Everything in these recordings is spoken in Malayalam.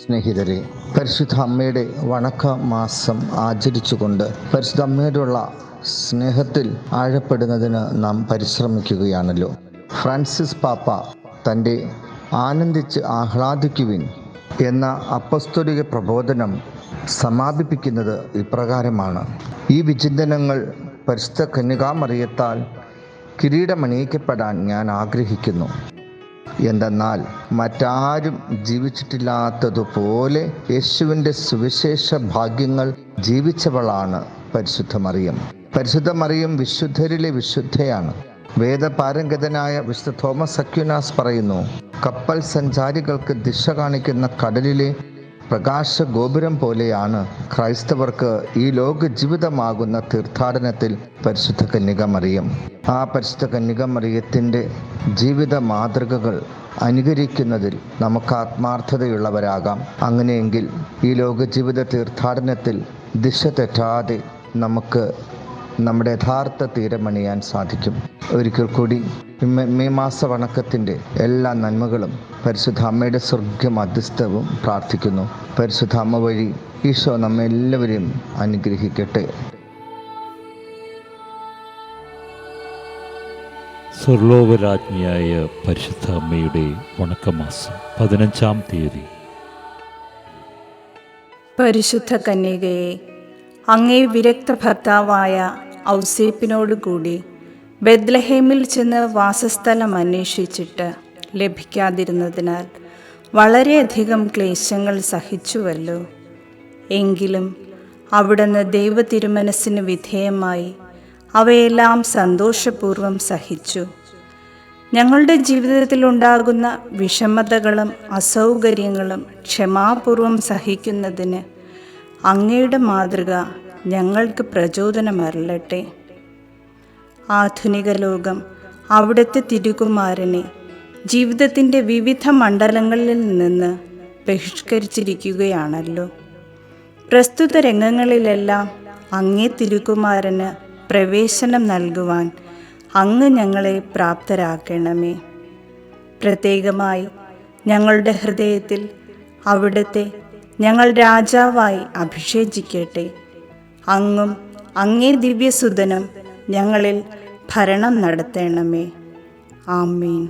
സ്നേഹിതരെ പരിശുദ്ധ അമ്മയുടെ വണക്ക മാസം ആചരിച്ചുകൊണ്ട് പരിശുദ്ധ അമ്മയോടുള്ള സ്നേഹത്തിൽ ആഴപ്പെടുന്നതിന് നാം പരിശ്രമിക്കുകയാണല്ലോ. ഫ്രാൻസിസ് പാപ്പ തന്റെ ആനന്ദിച്ച് ആഹ്ലാദിക്കുവിൻ എന്ന അപ്പസ്തോലിക പ്രബോധനം സമാപിപ്പിക്കുന്നത് ഇപ്രകാരമാണ്. ഈ വിചിന്തനങ്ങൾ പരിശുദ്ധ കന്യകാമറിയത്താൽ കിരീടമണിയിക്കപ്പെടാൻ ഞാൻ ആഗ്രഹിക്കുന്നു. എന്തെന്നാൽ മറ്റാരും ജീവിച്ചിട്ടില്ലാത്തതുപോലെ യേശുവിന്റെ സുവിശേഷ ഭാഗ്യങ്ങൾ ജീവിച്ചവളാണ് പരിശുദ്ധ മറിയം. പരിശുദ്ധ മറിയം വിശുദ്ധരിലെ വിശുദ്ധയാണ്. വേദപാരംഗതനായ വിശുദ്ധ തോമസ് അക്യുനാസ് പറയുന്നു കപ്പൽ സഞ്ചാരികൾക്ക് ദിശ കാണിക്കുന്ന കടലിലെ പ്രകാശ ഗോപുരം പോലെയാണ് ക്രൈസ്തവർക്ക് ഈ ലോക ജീവിതമാകുന്ന തീർത്ഥാടനത്തിൽ പരിശുദ്ധ കന്യക മറിയം ആ പരിശുദ്ധ കന്യക മറിയത്തിന്റെ ജീവിത മാതൃകകൾ അനുകരിക്കുന്നതിൽ നമുക്ക് ആത്മാർത്ഥതയുള്ളവരാകാം. അങ്ങനെയെങ്കിൽ ഈ ലോക ജീവിത തീർത്ഥാടനത്തിൽ ദിശ തെറ്റാതെ നമുക്ക് നമ്മുടെ യഥാർത്ഥ തീരമണിയാൻ സാധിക്കും. ഒരിക്കൽ കൂടി മെ- മെയ് മാസ വണക്കത്തിന്റെ എല്ലാ നന്മകളും പരിശുദ്ധ അമ്മയുടെ സ്വർഗ മധ്യസ്ഥവും പ്രാർത്ഥിക്കുന്നു. പരിശുദ്ധ അമ്മ വഴി ഈശോ നമ്മെ എല്ലാവരെയും അനുഗ്രഹിക്കട്ടെ. സ്വർലോകരാജ്ഞിയായ പരിശുദ്ധ അമ്മയുടെ വണക്കമാസം പതിനഞ്ചാം തീയതി. പരിശുദ്ധ കന്യകയെ അങ്ങേ വിരക്ത ഭർത്താവായ ഔസേപ്പിനോടുകൂടി ബെദ്ലഹേമിൽ ചെന്ന് വാസസ്ഥലം അന്വേഷിച്ചിട്ട് ലഭിക്കാതിരുന്നതിനാൽ വളരെയധികം ക്ലേശങ്ങൾ സഹിച്ചുവല്ലോ. എങ്കിലും അവിടുന്ന് ദൈവ തിരുമനസ്സിന് വിധേയമായി അവയെല്ലാം സന്തോഷപൂർവം സഹിച്ചു. ഞങ്ങളുടെ ജീവിതത്തിൽ ഉണ്ടാകുന്ന വിഷമതകളും അസൗകര്യങ്ങളും ക്ഷമാപൂർവം സഹിക്കുന്നതിന് അങ്ങയുടെ മാതൃക ഞങ്ങൾക്ക് പ്രചോദനമരളട്ടെ. ആധുനിക ലോകം അവിടുത്തെ തിരുകുമാരനെ ജീവിതത്തിന്റെ വിവിധ മണ്ഡലങ്ങളിൽ നിന്ന് ബഹിഷ്കരിച്ചിരിക്കുകയാണല്ലോ. പ്രസ്തുത രംഗങ്ങളിലെല്ലാം അങ്ങേ തിരുക്കുമാരന് പ്രവേശനം നൽകുവാൻ അങ്ങ് ഞങ്ങളെ പ്രാപ്തരാക്കണമേ. പ്രത്യേകമായി ഞങ്ങളുടെ ഹൃദയത്തിൽ അവിടുത്തെ ഞങ്ങൾ രാജാവായി അഭിഷേചിക്കട്ടെ. അങ്ങും അങ്ങേ ദിവ്യസുതനും ഞങ്ങളിൽ ഭരണം നടത്തണമേ. ആമീൻ.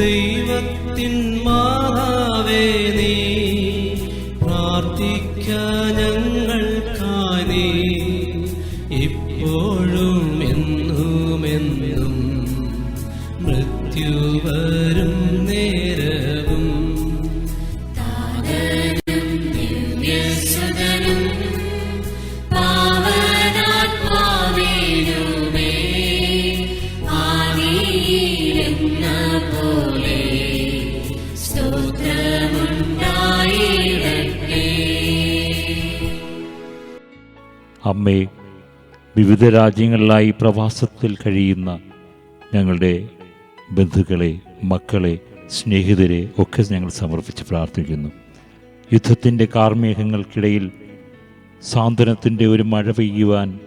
ദൈവത്തിൻ മാതാവേ നീ പ്രാർത്ഥിക്ക ഞങ്ങൾ നീ ഇപ്പോഴും എന്നും മൃത്യു വരും നേരവും അമ്മേ വിവിധ രാജ്യങ്ങളിലായി പ്രവാസത്തിൽ കഴിയുന്ന ഞങ്ങളുടെ ബന്ധുക്കളെ മക്കളെ സ്നേഹിതരെ ഒക്കെ ഞങ്ങൾ സമർപ്പിച്ച് പ്രാർത്ഥിക്കുന്നു. യുദ്ധത്തിന്റെ കാർമേഘങ്ങൾക്കിടയിൽ സാന്ത്വനത്തിന്റെ ഒരു മഴ പെയ്യുവാൻ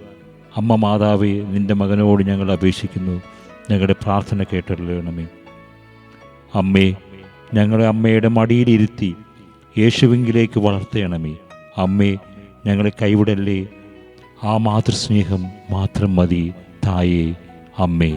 അമ്മ മാതാവെ നിന്റെ മകനോട് ഞങ്ങൾ അപേക്ഷിക്കുന്നു. ഞങ്ങളുടെ പ്രാർത്ഥന കേട്ടറിയണമേ. അമ്മേ ഞങ്ങളെ അമ്മയുടെ മടിയിലിരുത്തി യേശുവിങ്കിലേക്ക് വളർത്തണമേ. അമ്മേ ഞങ്ങളെ കൈവിടല്ലേ ആ മാതൃസ്നേഹം മാത്രം മതി തായേ അമ്മേ.